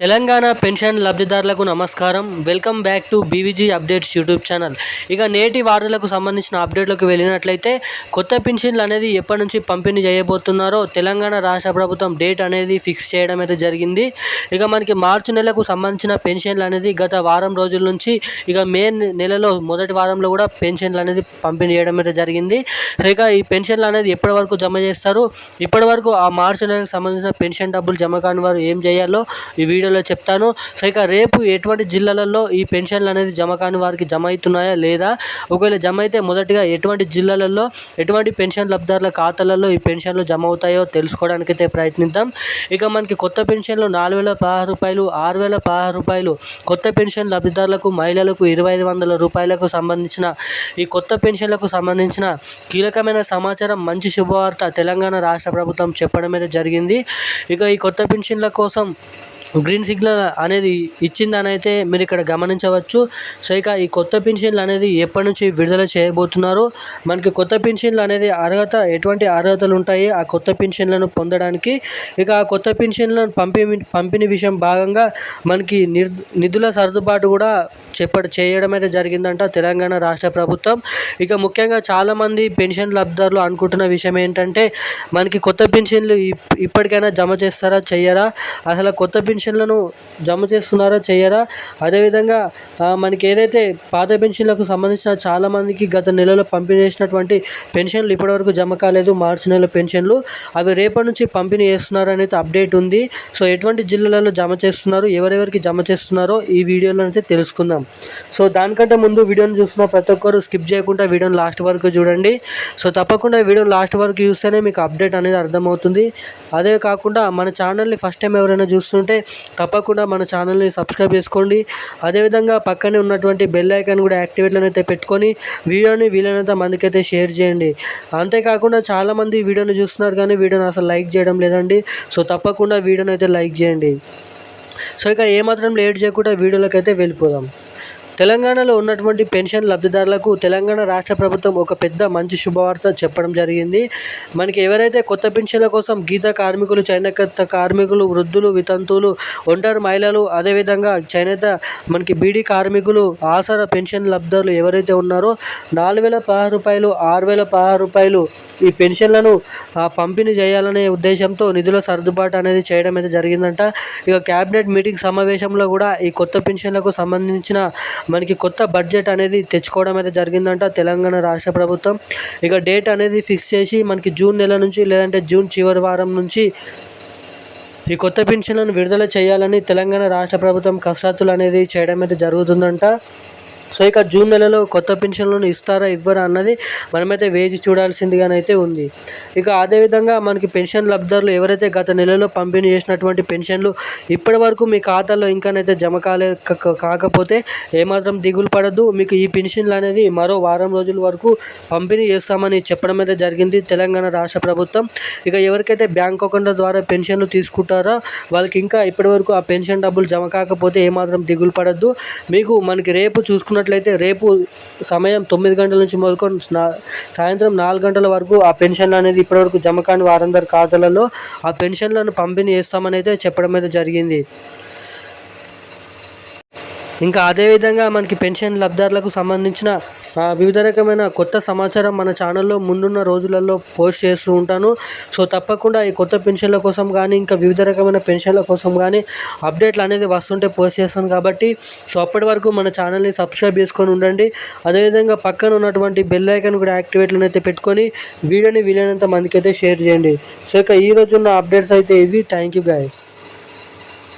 Telangana pension లబ్ధిదారులకు నమస్కారం. Welcome back to BVG updates YouTube channel. ఇక నేటి వార్తలకు సంబంధించిన అప్డేట్లకు వెళ్ళినట్లయితే కొత్త పెన్షన్లు అనేది ఎప్పటి నుంచి పంపిణీ చేయబోతున్నారో తెలంగాణ రాష్ట్ర ప్రభుత్వం డేట్ అనేది ఫిక్స్ చేయడం అయితే జరిగింది. ఇక మనకి మార్చి నెలకు సంబంధించిన పెన్షన్లు అనేది గత వారం రోజుల నుంచి ఇక మే నెలలో మొదటి వారంలో కూడా పెన్షన్లు అనేది పంపిణీ చేయడం అయితే జరిగింది. ఇక ఈ పెన్షన్లు అనేది ఎప్పటి వరకు జమ చేస్తారు? ఇప్పటి వరకు ఆ మార్చి నెలకు సంబంధించిన పెన్షన్ డబ్బులు జమ కాని వారు ఏం చేయాలో ఈ వీడియోలో చెప్తాను. సో ఇక రేపు ఎటువంటి జిల్లాలలో ఈ పెన్షన్లు అనేది జమ కాని వారికి జమ అవుతున్నాయా లేదా? ఒకవేళ జమ అయితే మొదటిగా ఎటువంటి జిల్లాలలో ఎటువంటి పెన్షన్ లబ్ధారుల ఖాతాలలో ఈ పెన్షన్లు జమ అవుతాయో తెలుసుకోవడానికి అయితే ప్రయత్నిద్దాం. ఇక మనకి కొత్త పెన్షన్లు నాలుగు వేల పదహారు రూపాయలు ఆరు వేల పదహారు రూపాయలు కొత్త పెన్షన్ లబ్ధిదారులకు మహిళలకు ఇరవై ఐదు వందల రూపాయలకు సంబంధించిన ఈ కొత్త పెన్షన్లకు సంబంధించిన కీలకమైన సమాచారం మంచి శుభవార్త తెలంగాణ రాష్ట్ర ప్రభుత్వం చెప్పడం అయితే జరిగింది. ఇక ఈ కొత్త పెన్షన్ల కోసం గ్రీన్ సిగ్నల్ అనేది ఇచ్చిందని అయితే మీరు ఇక్కడ గమనించవచ్చు. సో ఇక ఈ కొత్త పెన్షన్లు అనేది ఎప్పటి నుంచి విడుదల చేయబోతున్నారు? మనకి కొత్త పెన్షన్లు అనేది అర్హత ఎటువంటి అర్హతలు ఉంటాయి ఆ కొత్త పెన్షన్లను పొందడానికి? ఇక ఆ కొత్త పెన్షన్లను పంపి పంపిణీ విషయం భాగంగా మనకి నిధుల సర్దుబాటు కూడా చెప్ప చేయడం అయితే జరిగిందంట తెలంగాణ రాష్ట్ర ప్రభుత్వం. ఇక ముఖ్యంగా చాలామంది పెన్షన్ లబ్ధిదారులు అనుకుంటున్న విషయం ఏంటంటే మనకి కొత్త పెన్షన్లు ఇప్పటికైనా జమ చేస్తారా చెయ్యరా? అసలు కొత్త పెన్షన్ పెన్షన్లను జమ చేస్తున్నారా చెయ్యరా అదేవిధంగా మనకి ఏదైతే పాత పెన్షన్లకు సంబంధించిన చాలామందికి గత నెలలో పంపిణీ చేసినటువంటి పెన్షన్లు ఇప్పటివరకు జమ కాలేదు మార్చి నెల పెన్షన్లు అవి రేపటి నుంచి పంపిణీ చేస్తున్నారు అనేది అప్డేట్ ఉంది. సో ఎటువంటి జిల్లాలలో జమ చేస్తున్నారు ఎవరెవరికి జమ చేస్తున్నారో ఈ వీడియోలో అయితే తెలుసుకుందాం. సో దానికంటే ముందు వీడియోని చూస్తున్న ప్రతి ఒక్కరు స్కిప్ చేయకుండా వీడియోని లాస్ట్ వరకు చూడండి. సో తప్పకుండా వీడియో లాస్ట్ వరకు చూస్తేనే మీకు అప్డేట్ అనేది అర్థమవుతుంది. అదే కాకుండా మన ఛానల్ని ఫస్ట్ టైం ఎవరైనా చూస్తుంటే తప్పకుండా మన ఛానల్ని సబ్స్క్రైబ్ చేసుకోండి. అదేవిధంగా పక్కనే ఉన్నటువంటి బెల్ ఐకాన్ కూడా యాక్టివేట్లోనైతే పెట్టుకొని వీడియోని వీలైనంత మందికైతే షేర్ చేయండి. అంతేకాకుండా చాలామంది వీడియోని చూస్తున్నారు కానీ వీడియోని అసలు లైక్ చేయడం లేదండి. సో తప్పకుండా వీడియోని అయితే లైక్ చేయండి. సో ఇక ఏమాత్రం లేట్ చేయకుండా వీడియోలోకి అయితే వెళ్ళిపోదాం. తెలంగాణలో ఉన్నటువంటి పెన్షన్ లబ్ధిదారులకు తెలంగాణ రాష్ట్ర ప్రభుత్వం ఒక పెద్ద మంచి శుభవార్త చెప్పడం జరిగింది. మనకి ఎవరైతే కొత్త పెన్షన్ల కోసం గీత కార్మికులు చేనేత కార్మికులు వృద్ధులు వితంతువులు ఒంటరి మహిళలు అదేవిధంగా చేనేత మనకి బీడీ కార్మికులు ఆసర పెన్షన్ లబ్ధిదారులు ఎవరైతే ఉన్నారో నాలుగు వేల పదహారు రూపాయలు ఆరు వేల పదహారు రూపాయలు ఈ పెన్షన్లను పంపిణీ చేయాలనే ఉద్దేశంతో నిధుల సర్దుబాటు అనేది చేయడం అయితే జరిగిందంట. ఇక క్యాబినెట్ మీటింగ్ సమావేశంలో కూడా ఈ కొత్త పెన్షన్లకు సంబంధించిన మనకి కొత్త బడ్జెట్ అనేది తెచ్చుకోవడం అయితే జరిగిందంట తెలంగాణ రాష్ట్ర ప్రభుత్వం. ఇక డేట్ అనేది ఫిక్స్ చేసి మనకి జూన్ నెల నుంచి లేదంటే జూన్ చివరి వారం నుంచి ఈ కొత్త పెన్షన్లను విడుదల చేయాలని తెలంగాణ రాష్ట్ర ప్రభుత్వం కసరత్తులు అనేది చేయడం అయితే జరుగుతుందంట. సో ఇక జూన్ నెలలో కొత్త పెన్షన్లను ఇస్తారా ఇవ్వరా అన్నది మనమైతే వేచి చూడాల్సిందిగానైతే ఉంది. ఇక అదేవిధంగా మనకి పెన్షన్ లబ్ధారులు ఎవరైతే గత నెలలో పంపిణీ చేసినటువంటి పెన్షన్లు ఇప్పటి వరకు మీ ఖాతాలో ఇంకానైతే జమ కాలే కాకపోతే ఏమాత్రం దిగులు పడద్దు. మీకు ఈ పెన్షన్లు అనేది మరో వారం రోజుల వరకు పంపిణీ చేస్తామని చెప్పడం అయితే జరిగింది తెలంగాణ రాష్ట్ర ప్రభుత్వం. ఇక ఎవరికైతే బ్యాంక్ అకౌంట్ల ద్వారా పెన్షన్లు తీసుకుంటారో వాళ్ళకి ఇంకా ఇప్పటి వరకు ఆ పెన్షన్ డబ్బులు జమ కాకపోతే ఏమాత్రం దిగులు పడద్దు. మీకు మనకి రేపు చూసుకుంటే చూసుకున్నట్లయితే రేపు సమయం తొమ్మిది గంటల నుంచి మొదలుకొని సాయంత్రం నాలుగు గంటల వరకు ఆ పెన్షన్లు అనేది ఇప్పటివరకు జమ కాని వారందరి ఖాతాలలో ఆ పెన్షన్లను పంపిణీ చేస్తామని అయితే చెప్పడం అయితే జరిగింది. ఇంకా అదేవిధంగా మనకి పెన్షన్ లబ్ధిదారులకు సంబంధించిన వివిధ రకమైన కొత్త సమాచారం మన ఛానల్లో ముందున్న రోజులలో పోస్ట్ చేస్తూ ఉంటాను. సో తప్పకుండా ఈ కొత్త పెన్షన్ల కోసం కానీ ఇంకా వివిధ రకమైన పెన్షన్ల కోసం కానీ అప్డేట్లు అనేది వస్తుంటే పోస్ట్ చేస్తాను కాబట్టి సో అప్పటి వరకు మన ఛానల్ని సబ్స్క్రైబ్ చేసుకొని ఉండండి. అదేవిధంగా పక్కన ఉన్నటువంటి బెల్ ఐకన్ కూడా యాక్టివేట్లను అయితే పెట్టుకొని వీడియోని వీలైనంత మందికి అయితే షేర్ చేయండి. సో ఇక ఈ రోజు ఉన్న అప్డేట్స్ అయితే ఇవి. Thank you guys